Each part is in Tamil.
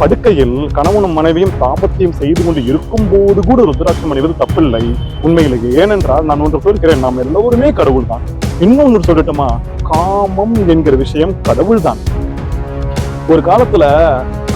படுக்கையில் கணவனும் மனைவியும் தாபத்தையும் செய்து கொண்டு இருக்கும் போது கூட ருத்ராட்சம் அணிவது தப்பில்லை. உண்மையிலேயே ஏனென்றால் நான் ஒன்று சொல்கிறேன் நாம் எல்லோருமே கடவுள் தான் இன்னொன்று சொல்லட்டுமா? காமம் என்கிற விஷயம் கடவுள் தான் ஒரு காலத்துல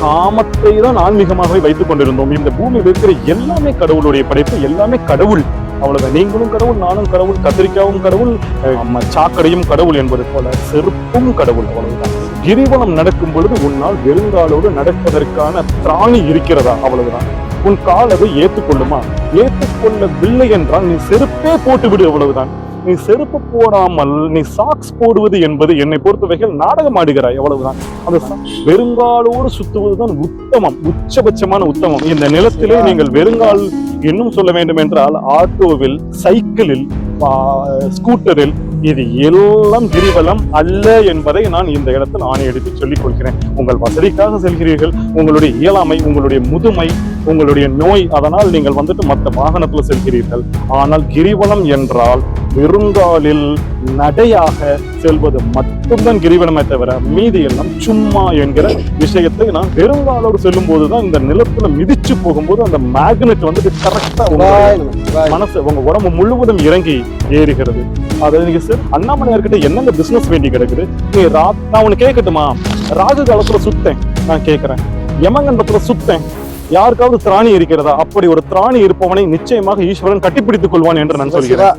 காமத்தை தான் ஆன்மீகமாகவே வைத்துக் கொண்டிருந்தோம். இந்த பூமியில் இருக்கிற எல்லாமே கடவுளுடைய படைப்பு எல்லாமே கடவுள். அவ்வளவுதான் நீங்களும் கடவுள் நானும் கடவுள் கத்திரிக்காவும் கடவுள் அஹ், ம- சாக்கடையும் கடவுள் என்பது போல செருப்பும் கடவுள் அவ்வளவுதான். கிரிவலம் நடக்கும் பொழுது உன்னால் வெறுங்காலோடு நடப்பதற்கான திராணி இருக்கிறதா? அவ்வளவுதான். உன் கால் அதை ஏற்றுக்கொள்ளுமா ஏற்றுக்கொள்ளவில்லை என்றால் நீ செருப்பே போட்டு விடு அவ்வளவுதான். நீ செருப்பு போடாமல் நீ சாக்ஸ் போடுவது என்பது என்னை பொறுத்தவரையில் நாடகம் ஆடுகிறாய் அவ்வளவுதான். அந்த வெறுங்காலோடு சுத்துவதுதான் உத்தமம் உச்சபட்சமான உத்தமம். இந்த நிலத்திலே நீங்கள் வெறுங்கால் இன்னும் சொல்ல வேண்டும் என்றால் ஆட்டோவில் சைக்கிளில் ஸ்கூட்டரில் இது எல்லாம் கிரிவலம் அல்ல என்பதை நான் இந்த இடத்தில் ஆணையடித்து சொல்லிக் கொள்கிறேன். உங்கள் வசதிக்காக செல்கிறீர்கள் உங்களுடைய இயலாமை உங்களுடைய முதுமை உங்களுடைய நோய் அதனால் நீங்கள் வந்துட்டு மற்ற வாகனத்துல செல்கிறீர்கள். ஆனால் கிரிவலம் என்றால் வெறுங்காலில் நடையாக செல்வது மட்டும்தான் கிரிவலமே தவிர மீதி எல்லாம் சும்மா என்கிற விஷயத்தை நான் வெறுங்காலோடு செல்லும் போதுதான் இந்த நிலத்துல மிதிச்சு போகும்போது அந்த மேக்னெட் வந்துட்டு கரெக்டா. மனசு உங்க உடம்பு முழுவதும் இறங்கி ஏறுகிறது. அது நீங்க சார் அண்ணாமலையார்கிட்ட என்னென்ன பிசினஸ் வேண்டி கிடக்குது? நீ ரா நான் உனக்கு கேட்கட்டுமா ராகு காலத்துல சுத்தேன் நான் கேட்கிறேன் யமகண்டத்துல சுத்தேன். யாருக்காவது திராணி இருக்கிறதா? அப்படி ஒரு திராணி இருப்பவனை நிச்சயமாக ஈஸ்வரன் கட்டிப்பிடித்துக் கொள்வான் என்று நான் சொல்கிறேன்.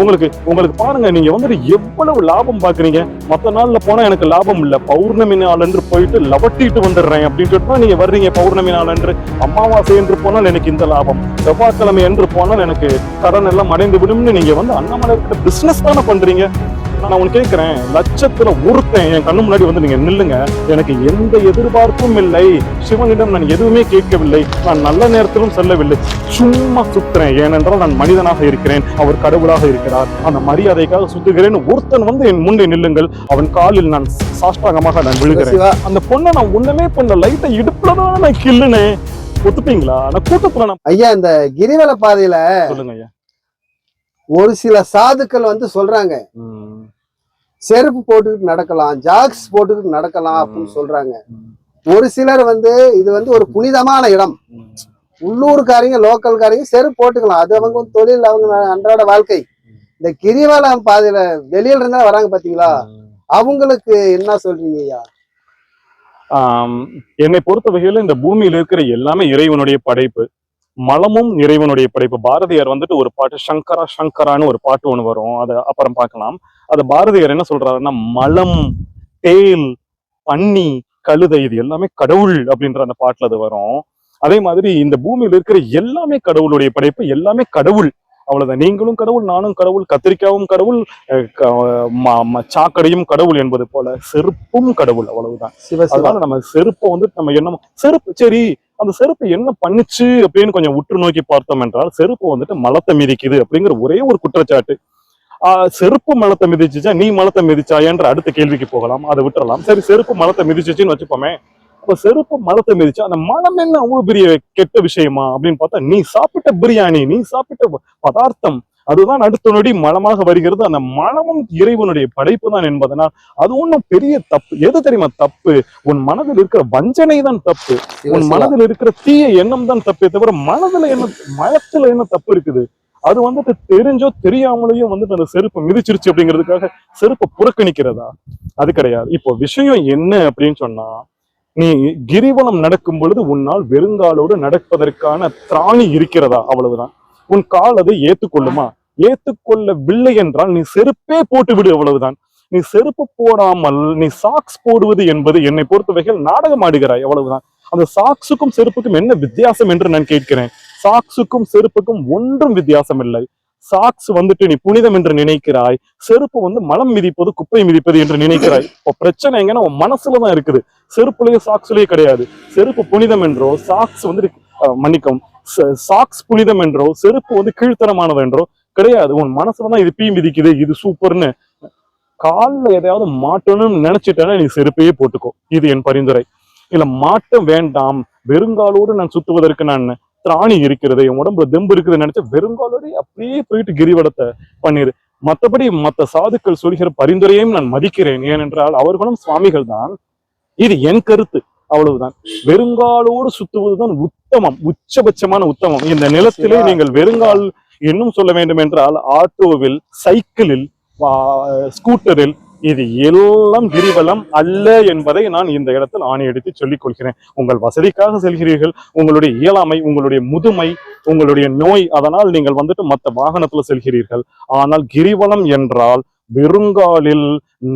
உங்களுக்கு உங்களுக்கு பாருங்க நீங்க வந்துட்டு எவ்வளவு லாபம் பாக்குறீங்க மத்த நாள்ல போனா எனக்கு லாபம் இல்ல. பௌர்ணமி நாள் என்று போயிட்டு லவட்டிட்டு வந்துடுறேன் தான் நீங்க வர்றீங்க பௌர்ணமி நாள் என்று அமாவாசை என்று போனால் எனக்கு இந்த லாபம். செவ்வாய்க்கிழமை என்று போனால் எனக்கு கடன் எல்லாம் அடைந்து விடும்னு நீங்க வந்து அண்ணாமலை பிசினஸ் தானே பண்றீங்க? நான் உனக்கு கேட்கிறேன் லட்சத்துல ஒருத்தன் என் கண்ணு முன்னாடி வந்து நீங்க நில்லுங்க. எனக்கு எந்த எதிர்பார்ப்பும் இல்லை. சிவனிடம் நான் எதுவுமே கேட்கவில்லை. நான் நல்ல நேரத்திலும் செல்லவில்லை. சும்மா சுத்துறேன். ஏனென்றால் நான் மனிதனாக இருக்கிறேன். அவர் கடவுளாக இருக்கிறார். அந்த மரியாதைக்காக சுத்துகிறேன். ஒருத்தன் வந்து என் முன்னே நில்லுங்கள். அவன் காலில் நான் சாஷ்டாங்கமாக நான் விழுகிறேன். அந்த பொண்ணை நான் ஒண்ணுமே பண்ண லைட்டை இடுப்புல தான் நான் கிள்ளுனேன். ஒத்துப்பீங்களா? நான் கூட்டத்துல ஐயா இந்த கிரிவல பாதையில சொல்லுங்க ஐயா. ஒரு சில சாதுக்கள் வந்து சொல்றாங்க. செருப்பு போட்டுக்கிட்டு நடக்கலாம் ஜாக்ஸ் போட்டுக்கிட்டு நடக்கலாம் அப்படின்னு சொல்றாங்க. ஒரு சிலர் வந்து இது வந்து ஒரு புனிதமான இடம். உள்ளூர்காரங்க லோக்கல்காரங்க செருப்பு போட்டுக்கலாம். அது அவங்க தொழில் அவங்க அன்றாட வாழ்க்கை. இந்த கிரிவல பாதையில வெளியில இருந்தா வராங்க பாத்தீங்களா? அவங்களுக்கு என்ன சொல்றீங்க ஐயா? என்னை பொறுத்த வகையில இந்த பூமியில இருக்கிற எல்லாமே இறைவனுடைய படைப்பு. மலமும் இறைவனுடைய படைப்பு. பாரதியார் வந்துட்டு ஒரு பாட்டு சங்கரா சங்கரான்னு ஒரு பாட்டு ஒன்று வரும். அதை அப்புறம் பார்க்கலாம். அது பாரதியார் என்ன சொல்றாருன்னா மலம் தேல் பன்னி கழுதை இது எல்லாமே கடவுள் அப்படின்ற அந்த பாட்டுல அது வரும். அதே மாதிரி இந்த பூமியில இருக்கிற எல்லாமே கடவுளுடைய படைப்பு எல்லாமே கடவுள். அவ்வளவுதான். நீங்களும் கடவுள் நானும் கடவுள் கத்திரிக்காவும் கடவுள் சாக்கடையும் கடவுள் என்பது போல செருப்பும் கடவுள் அவ்வளவுதான். அதனால நம்ம செருப்பை வந்து நம்ம என்ன செருப்பு சரி அந்த செருப்பு என்ன பண்ணுச்சு அப்படின்னு கொஞ்சம் உற்று நோக்கி பார்த்தோம் என்றால் செருப்பு வந்துட்டு மலத்தை மிதிக்குது அப்படிங்கிற ஒரே ஒரு குற்றச்சாட்டு. ஆஹ் செருப்பு மலத்தை மிதிச்சுச்சா நீ மலத்தை மிதிச்சாயன்ற அடுத்த கேள்விக்கு போகலாம். அதை விட்டுறலாம். சரி செருப்பு மலத்தை மிதிச்சுச்சுன்னு வச்சுப்போமே. அப்ப செருப்பு மலத்தை மிதிச்சா அந்த மலம் என்ன அவ்வளவு பெரிய கெட்ட விஷயமா அப்படின்னு பார்த்தா நீ சாப்பிட்ட பிரியாணி நீ சாப்பிட்ட பதார்த்தம் அதுதான் அடுத்த நொடி மலமாக வருகிறது. அந்த மலமும் இறைவனுடைய படைப்பு தான் என்பதனால் அது ஒண்ணும் பெரிய தப்பு. எது தெரியுமா தப்பு? உன் மனதில் இருக்கிற வஞ்சனை தான் தப்பு உன். மனதில் இருக்கிற தீய எண்ணம் தான் தப்பே தவிர மனதுல என்ன மனத்துல என்ன தப்பு இருக்குது? அது வந்துட்டு தெரிஞ்சோ தெரியாமலேயோ வந்துட்டு அந்த செருப்பு மிதிச்சிருச்சு அப்படிங்கிறதுக்காக செருப்பை புறக்கணிக்கிறதா? அது கிடையாது. இப்போ விஷயம் என்ன அப்படின்னு சொன்னா நீ கிரிவலம் நடக்கும் பொழுது உன்னால் வெறுங்காலோடு நடப்பதற்கான திராணி இருக்கிறதா? அவ்வளவுதான். உன் கால் அதை ஏத்துக்கொள்ளுமா? ஏத்துக்கொள்ளவில்லை என்றால் நீ செருப்பே போட்டுவிடு அவ்வளவுதான். நீ செருப்பு போடாமல் நீ சாக்ஸ் போடுவது என்பது என்னை பொறுத்தவரையில் நாடகம் ஆடுகிறாய் அவ்வளவுதான். அந்த சாக்ஸுக்கும் செருப்புக்கும் என்ன வித்தியாசம் என்று நான் கேட்கிறேன்? சாக்ஸுக்கும் செருப்புக்கும் ஒன்றும் வித்தியாசம் இல்லை சாக்ஸ் வந்துட்டு நீ புனிதம் என்று நினைக்கிறாய் செருப்பு வந்து மலம் மிதிப்பது குப்பை மிதிப்பது என்று நினைக்கிறாய். இப்போ பிரச்சனை எங்கன்னா உன் மனசுல தான் இருக்குது. செருப்புலயே சாக்ஸ்லயே கிடையாது. செருப்பு புனிதம் என்றோ சாக்ஸ் வந்து மன்னிக்கும் மன்னிக்கவும் சாக்ஸ் புனிதம் என்றோ செருப்பு வந்து கீழ்த்தரமானது என்றோ கிடையாது. உன் மனசுல தான் இது பீ மிதிக்குது இது சூப்பர்னு. காலில் எதையாவது மாட்டணும்னு நினைச்சிட்டேன்னா நீ செருப்பையே போட்டுக்கோ. இது என் பரிந்துரை. இல்ல மாட்ட வேண்டாம். வெறுங்காலோடு நான் சுத்துவதற்கு நான் திராணி இருக்கிறது என் உடம்புல தெம்பு இருக்குது நினைச்சா வெறுங்காலோடு அப்படியே போயிட்டு கிரிவலத்தை பண்ணிரு. மத்தபடி மத்த சாதுக்கள் சொல்கிற பரிந்துரையையும் நான் மதிக்கிறேன். ஏனென்றால் அவர்களும் சுவாமிகள் தான். இது என் கருத்து. அவ்வளவுதான். வெறுங்காலோடு சுத்துவதுதான் உத்தமம். உச்சபட்சமான உத்தமம். இந்த நிலத்திலே. நீங்கள் வெறுங்கால் இன்னும் சொல்ல வேண்டும் என்றால் ஆட்டோவில் சைக்கிளில் ஸ்கூட்டரில் இது எல்லாம் கிரிவலம் அல்ல என்பதை நான் இந்த இடத்தில் ஆணையடித்து சொல்லிக் கொள்கிறேன். உங்கள் வசதிக்காக செல்கிறீர்கள் உங்களுடைய இயலாமை உங்களுடைய முதுமை உங்களுடைய நோய் அதனால் நீங்கள் வந்துட்டு மற்ற வாகனத்துல செல்கிறீர்கள். ஆனால் கிரிவலம் என்றால் வெறுங்காலில்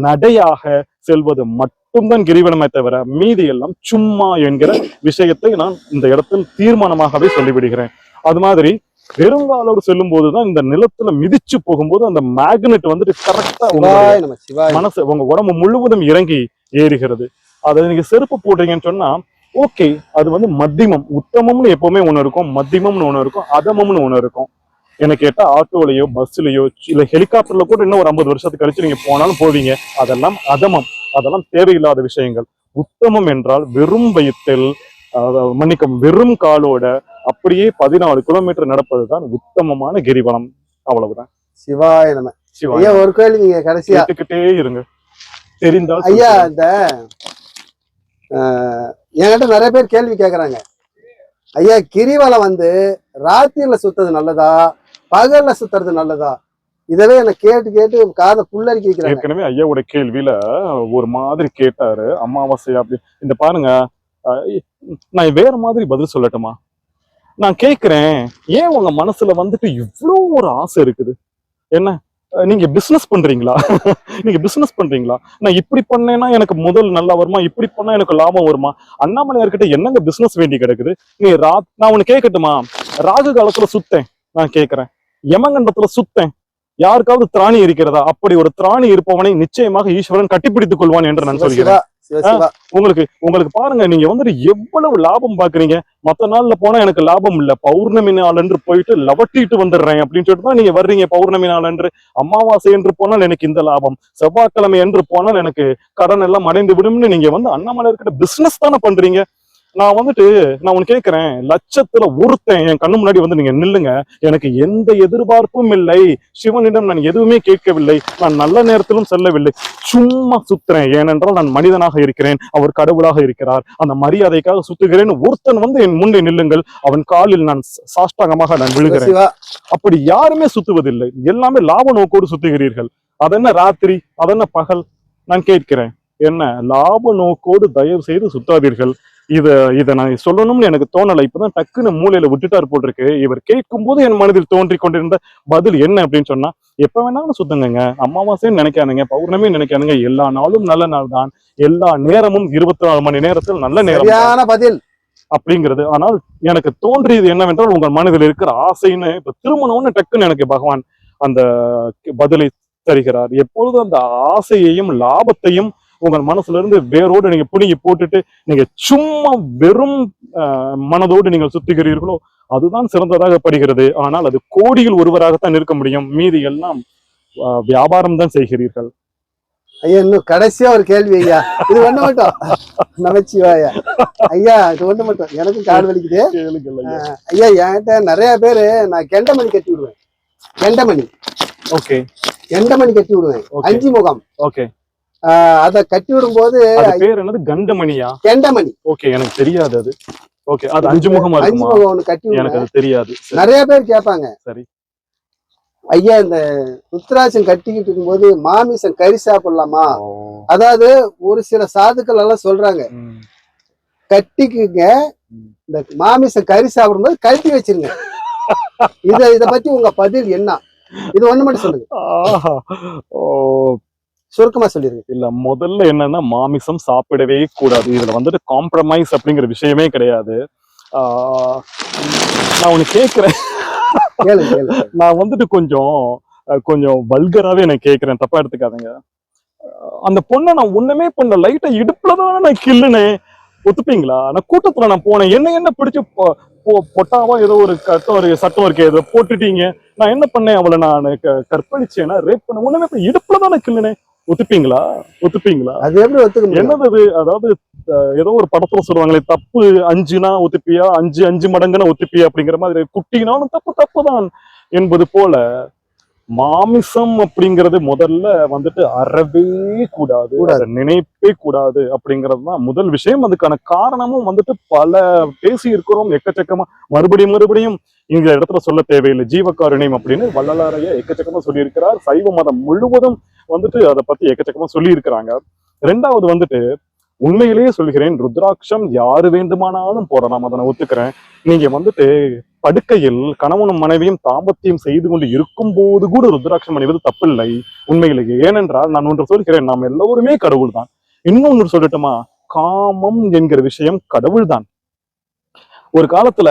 நடையாக செல்வது மட்டும்தான் கிரிவலமே தவிர மீதி எல்லாம் சும்மா என்கிற விஷயத்தை நான் இந்த இடத்தில் தீர்மானமாகவே சொல்லிவிடுகிறேன். அது மாதிரி வெறுங்காலோடு செல்லும் போதுதான் இந்த நிலத்துல மிதிச்சு போகும்போது அந்த மேக்னெட் வந்துட்டு கரெக்டா சிவாய மனசு உங்க உடம்பு முழுவதும் இறங்கி ஏறுகிறது. அதை நீங்க செருப்பு போடுறீங்கன்னு சொன்னா ஓகே அது வந்து மத்தியமம் உத்தமம்னு எப்பவுமே ஒண்ணு இருக்கும் மத்தியமம்னு ஒண்ணு இருக்கும் அதமம்னு ஒண்ணு இருக்கும். என்ன கேட்டா ஆட்டோலயோ பஸ்லயோ இல்ல ஹெலிகாப்டர்ல கூட இன்னும் ஒரு ஐம்பது வருஷத்துக்கு கழிச்சு நீங்க போனாலும் போவீங்க. அதெல்லாம் அதமம். அதெல்லாம் தேவையில்லாத விஷயங்கள். உத்தமம் என்றால் வெறும் வயிற்றில் மன்னிக்கும் வெறும் காலோட அப்படியே பதினாலு கிலோமீட்டர் நடப்பதுதான் உத்தமமான கிரிவலம். அவ்வளவுதான். சிவாய நம்ம சிவா ஐயா ஒரு கோயில் நீங்க கடைசியா. கேட்டுக்கிட்டே இருங்க. தெரிந்தால் ஐயா. இந்த என்கிட்ட நிறைய பேர் கேள்வி கேக்குறாங்க. ஐயா கிரிவலம் வந்து ராத்திரில சுத்துறது நல்லதா? பகல்ல சுத்துறது நல்லதா? இதவே என்ன கேட்டு கேட்டு காதை புல்லரிக்க வைக்கிறாங்க. ஏற்கனவே ஐயாவோட கேள்வியில ஒரு மாதிரி கேட்டாரு. அமாவாசை அப்படி. இந்த பாருங்க நான் வேற மாதிரி பதில் சொல்லட்டுமா? நான் கேக்குறேன். ஏன் உங்க மனசுல வந்துட்டு இவ்ளோ ஒரு ஆசை இருக்குது? என்ன? நீங்க பிசினஸ் பண்றீங்களா? நீங்க பிசினஸ் பண்றீங்களா? நான் இப்படி பண்ணேன்னா எனக்கு முதல் நல்லா வருமா? இப்படி பண்ணா எனக்கு லாபம் வருமா? அண்ணாமலையார்கிட்ட என்னங்க பிசினஸ் வேண்டி கிடக்குது? நீ ரா நான் உனக்கு கேட்கட்டுமா ராகு காலத்துல சுத்தேன் நான் கேக்குறேன். யமகண்டத்துல சுத்தேன். யாருக்காவது திராணி இருக்கிறதா? அப்படி ஒரு திராணி இருப்பவனை நிச்சயமாக ஈஸ்வரன் கட்டிப்பிடித்துக் கொள்வான் என்று நான் சொல்கிறேன். உங்களுக்கு உங்களுக்கு பாருங்க நீங்க வந்துட்டு எவ்வளவு லாபம் பாக்குறீங்க? மத்த நாள்ல போனா எனக்கு லாபம் இல்ல. பௌர்ணமி நாள் என்று போயிட்டு லவட்டிட்டு வந்துடுறேன் அப்படின்னு சொல்லிட்டு தான் நீங்க வர்றீங்க பௌர்ணமி நாள் என்று அமாவாசை என்று போனால் எனக்கு இந்த லாபம். செவ்வாய்க்கிழமை என்று போனால் எனக்கு கடன் எல்லாம் அடைந்து விடும்னு நீங்க வந்து அண்ணாமலை கிட்ட பிசினஸ் தானே பண்றீங்க? நான் வந்துட்டு நான் உனக்கு கேட்கிறேன் லட்சத்துல ஒருத்தன் என் கண்ணு முன்னாடி வந்து நீங்க நில்லுங்க. எனக்கு எந்த எதிர்பார்ப்பும் இல்லை. சிவனிடம் நான் எதுவுமே கேட்கவில்லை. நான் நல்ல நேரத்திலும் செல்லவில்லை. சும்மா சுத்துறேன். ஏனென்றால் நான் மனிதனாக இருக்கிறேன். அவர் கடவுளாக இருக்கிறார். அந்த மரியாதைக்காக சுத்துகிறேன் ஒருத்தன் வந்து என் முன்னே நில்லுங்கள். அவன் காலில் நான் சாஷ்டாங்கமாக நான் விழுகிறேன். அப்படி யாருமே சுத்துவதில்லை. எல்லாமே லாப நோக்கோடு சுத்துகிறீர்கள். அதென்ன ராத்திரி? அதென்ன பகல்? நான் கேட்கிறேன். என்ன? லாப நோக்கோடு தயவு செய்து சுத்தாதீர்கள். இத இத நான் சொல்லணும்னு எனக்கு தோணலை. இப்பதான் டக்குன்னு மூலையில விட்டுட்டார் போட்டிருக்கு இவர் கேட்கும் போது என் மனதில் தோன்றி கொண்டிருந்த பதில் என்ன அப்படின்னு சொன்னா எப்ப வேணாலும் சுத்துங்கங்க. அமாவாசைன்னு நினைக்கானுங்க பௌர்ணமி நினைக்கானுங்க எல்லா நாளும் நல்ல நாள் தான். எல்லா நேரமும் இருபத்தி நாலு மணி நேரத்தில் நல்ல நேரம் பதில். அப்படிங்கிறது. ஆனால் எனக்கு தோன்றியது என்னவென்றால் உங்கள் மனதில் இருக்கிற ஆசைன்னு இப்ப திருமணம்னு டக்குன்னு எனக்கு பகவான் அந்த பதிலை தருகிறார். எப்பொழுது அந்த ஆசையையும் லாபத்தையும் உங்கள் மனசுல இருந்து வேரோடு நீங்க புடுங்கி போட்டுட்டு நீங்க சும்மா வெறும் மனதோடு நீங்கள் சுத்துகிறீர்களோ அதுதான் சிறந்ததாக படுகிறது. ஆனால் அது கோடியில் ஒருவராகத்தான் இருக்க முடியும். மீதி எல்லாம் வியாபாரம் தான் செய்கிறீர்கள். ஐயா இன்னும் கடைசியா ஒரு கேள்வி ஐயா. இது ஒண்ணு மட்டும். நமச்சிவாயா. ஐயா இது ஒண்ணு மட்டும். எனக்கும் கால் வலிக்குது. ஐயா. என்கிட்ட நிறைய பேரு நான் கெண்டமணி கட்டி விடுவேன் கெண்டமணி. ஓகே. கெண்டமணி கட்டி விடுவேன் அஞ்சு முகம் ஓகே. அதை கட்டி விடும்போது பேர் என்னது? கண்டமணியா? கெண்டமணி. ஓகே எனக்கு தெரியாது அது. ஓகே அது அஞ்சு முகமா அஞ்சு முகம் ஒண்ணு கட்டி எனக்கு அது தெரியாது. நிறைய பேர் கேட்பாங்க. சரி. ஐயா இந்த ருத்ராட்சம் கட்டிக்கிட்டு இருக்கும்போது மாமிசம் கறி சாப்பிடலாமா. அதாவது ஒரு சில சாதுக்கள் எல்லாம் சொல்றாங்க. கட்டிக்குங்க. இந்த மாமிசம் கறி சாப்பிடும்போது கழட்டி வச்சிருங்க. இத இத பத்தி உங்க பதில் என்ன? இது ஒண்ணு மட்டும் சொல்லுங்க. சுருக்கமா சொல்லிருங்க. இல்ல முதல்ல என்னன்னா மாமிசம் சாப்பிடவே கூடாது. இதுல வந்துட்டு காம்ப்ரமைஸ் அப்படிங்கிற விஷயமே கிடையாது. நான் உனக்கு கேளு நான் வந்துட்டு கொஞ்சம் கொஞ்சம் வல்கராவே நான் கேக்குறேன். தப்பா எடுத்துக்காதீங்க. அந்த பொண்ணை நான் ஒண்ணுமே பண்ண லைட்டா இடுப்புல தான் நான் கில்லுனேன் ஒத்துப்பீங்களா? நான் கூட்டத்துல நான் போனேன். என்ன என்ன பிடிச்சு பொட்டாவா ஏதோ ஒரு கட்டம் ஒரு சட்டம் இருக்கு இதை போட்டுட்டீங்க. நான் என்ன பண்ணேன்? அவளை நான் கற்பழிச்சேன்னா ரேப் பண்ண ஒண்ணுமே இடுப்புல தான் நான் கில்லுனேன் ஒத்துப்பீங்களா? ஒத்துப்பீங்களா? அது எப்படி ஒத்துக்க என்னது அது அதாவது ஏதோ ஒரு படத்துல சொல்லுவாங்களே தப்பு அஞ்சுனா ஒத்துப்பியா? அஞ்சு அஞ்சு மடங்குனா ஒத்துப்பியா? அப்படிங்கிற மாதிரி. குட்டினாலும் தப்பு தப்பு தான் என்பது போல மாமிசம் அப்படிங்கிறது முதல்ல வந்துட்டு அறவே கூடாது நினைப்பே கூடாது அப்படிங்கிறது தான் முதல் விஷயம். அதுக்கான காரணமும் வந்துட்டு பல பேசி இருக்கிறோம் எக்கச்சக்கமா. மறுபடியும் மறுபடியும் இந்த இடத்துல சொல்ல தேவையில்லை. ஜீவகாருண்யம் அப்படின்னு வள்ளலாரைய எக்கச்சக்கமா சொல்லியிருக்கிறார். சைவ மதம் முழுவதும் வந்துட்டு அதை பத்தி எக்கச்சக்கமா சொல்லி இருக்கிறாங்க ரெண்டாவது வந்துட்டு உண்மையிலேயே சொல்கிறேன் ருத்ராட்சம் யாரு வேண்டுமானாலும் போடலாம் அதை நான் ஒத்துக்கிறேன். நீங்க வந்துட்டு படுக்கையில் கணவனும் மனைவியும் தாம்பத்தியம் செய்து கொண்டு இருக்கும் போது கூட ருத்ராட்சம் அணிவது தப்பில்லை. உண்மையிலேயே ஏனென்றால் நான் ஒன்று சொல்கிறேன் நாம் எல்லோருமே கடவுள் தான் இன்னொன்று சொல்லட்டுமா? காமம் என்கிற விஷயம் கடவுள் தான் ஒரு காலத்துல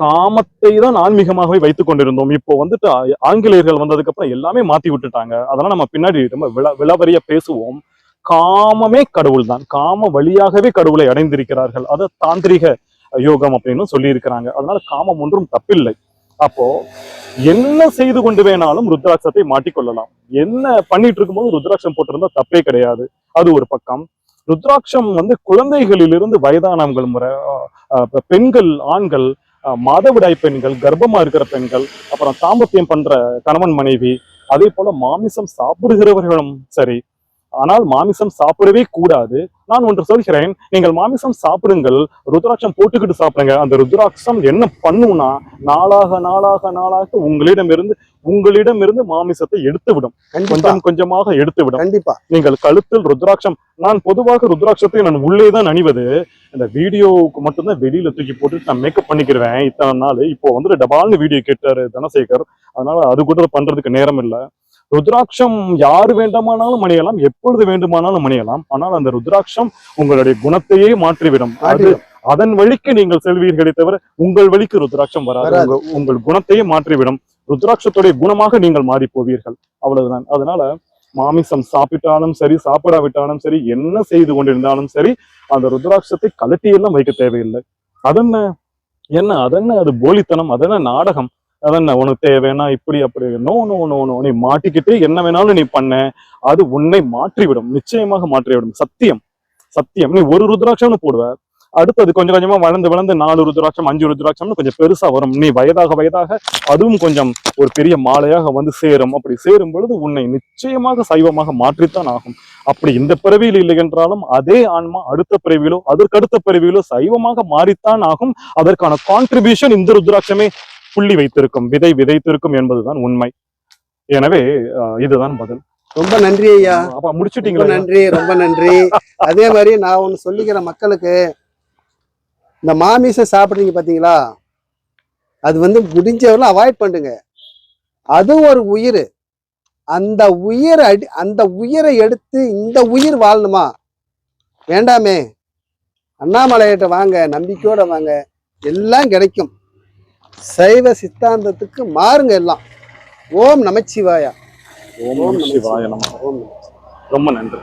காமத்தை தான் ஆன்மீகமாகவே வைத்துக் கொண்டிருந்தோம். இப்போ வந்துட்டு ஆங்கிலேயர்கள் வந்ததுக்கு அப்புறம் எல்லாமே மாத்தி விட்டுட்டாங்க. அதெல்லாம் நம்ம பின்னாடி ரொம்ப விள விளவரிய பேசுவோம். காமமே கடவுள் தான் காம வழியாகவே கடவுளை அடைந்திருக்கிறார்கள். அது தாந்திரிக யோகம் அப்படின்னு சொல்லி இருக்கிறாங்க அதனால காமம் ஒன்றும் தப்பில்லை. அப்போ என்ன செய்து கொண்டு வேணாலும் ருத்ராட்சத்தை மாட்டிக்கொள்ளலாம். என்ன பண்ணிட்டு இருக்கும்போது ருத்ராட்சம் போட்டிருந்தா தப்பே கிடையாது. அது ஒரு பக்கம். ருத்ராட்சம் வந்து குழந்தைகளிலிருந்து வயதானவங்கள் முறை அஹ், பெண்கள் ஆண்கள் அஹ், மாதவிடாய் பெண்கள் கர்ப்பமா இருக்கிற பெண்கள் அப்புறம் தாம்பத்தியம் பண்ற கணவன் மனைவி அதே போல மாமிசம் சாப்பிடுகிறவர்களும் சரி ஆனால் மாமிசம் சாப்பிடவே கூடாது. நான் ஒன்று சொல்கிறேன் நீங்கள் மாமிசம் சாப்பிடுங்கள் ருத்ராட்சம் போட்டுக்கிட்டு சாப்பிடுங்க. அந்த ருத்ராட்சம் என்ன பண்ணும்னா நாளாக நாளாக நாளாக உங்களிடமிருந்து உங்களிடமிருந்து மாமிசத்தை எடுத்து விடும் கொஞ்சம் கொஞ்சமாக எடுத்து விடும் கண்டிப்பா. நீங்கள் கழுத்தில் ருத்ராட்சம் நான் பொதுவாக ருத்ராட்சத்தை நான் உள்ளே தான் அணிவது. இந்த வீடியோவுக்கு மட்டும்தான் வெளியில தூக்கி போட்டு நான் மேக்கப் பண்ணிக்கிறேன் இத்தனை நாள். இப்போ வந்துட்டு டபால்னு வீடியோ கேட்டாரு தனசேகர். அதனால அது கூட பண்றதுக்கு நேரம் இல்லை. ருத்ராட்சம் யாரு வேண்டுமானாலும் அணியலாம் எப்பொழுது வேண்டுமானாலும் அணியலாம். ஆனால் அந்த ருத்ராட்சம் உங்களுடைய குணத்தையே மாற்றிவிடும். அது. அதன் வழிக்கு நீங்கள் செல்வீர்களே தவிர உங்கள் வழிக்கு ருத்ராட்சம் வராது. வராது. உங்க- உங்கள் குணத்தையே மாற்றிவிடும். ருத்ராட்சத்துடைய குணமாக நீங்கள் மாறி போவீர்கள் அவ்வளவுதான். அதனால மாமிசம் சாப்பிட்டாலும் சரி சாப்பிடாவிட்டாலும் சரி என்ன செய்து கொண்டிருந்தாலும் சரி அந்த ருத்ராட்சத்தை கலட்டியெல்லாம் வைக்க தேவையில்லை. அதென்ன? என்ன? அதென்ன? அது போலித்தனம். அதென்ன? நாடகம். அதான் உனக்கு தேவைன்னா இப்படி அப்படி. நோ நோ நோ நோ நீ மாட்டிக்கிட்டு என்ன வேணாலும் நீ பண்ண. அது உன்னை மாற்றிவிடும். நிச்சயமாக மாற்றிவிடும். சத்தியம். சத்தியம். நீ ஒரு ருத்ராட்சம்னு போடுவ. அடுத்து அது கொஞ்சம் கொஞ்சமா வளர்ந்து வளர்ந்து நாலு ருத்ராட்சம் அஞ்சு ருத்ராட்சம்னு கொஞ்சம் பெருசா வரும். நீ வயதாக வயதாக அதுவும் கொஞ்சம் ஒரு பெரிய மாலையாக வந்து சேரும். அப்படி சேரும் பொழுது உன்னை நிச்சயமாக சைவமாக மாற்றித்தான் ஆகும். அப்படி இந்த பிறவியில் இல்லை என்றாலும் அதே ஆன்மா அடுத்த பிறவியிலோ அதற்கடுத்த பிறவியிலோ சைவமாக மாறித்தான் ஆகும். அதற்கான கான்ட்ரிபியூஷன் இந்த ருத்ராட்சமே புள்ளி வைத்திருக்கும் விதை விதைத்திருக்கும் என்பதுதான் உண்மை. எனவே இதுதான் பதில். ரொம்ப நன்றி ஐயா. அப்ப முடிச்சிட்டீங்களா நன்றி ரொம்ப நன்றி. அதே மாதிரி நான் ஒண்ணு சொல்லிக்கிறேன் மக்களுக்கு. இந்த மாமிசம் சாப்பிடுறீங்க பாத்தீங்களா? அது வந்து முடிஞ்சவரை அவாய்ட் பண்ணுங்க. அது ஒரு உயிர். அந்த உயிர் அடி அந்த உயிரை எடுத்து இந்த உயிர் வாழணுமா? வேண்டாமே. அண்ணாமலையிட்ட வாங்க நம்பிக்கையோட வாங்க. எல்லாம் கிடைக்கும். சைவ சித்தாந்தத்துக்கு மாறுங்க எல்லாம். ஓம் நமச்சிவாயா. ஓம் நம சிவாய நமः. ஓம் ரொம்ப நன்றி.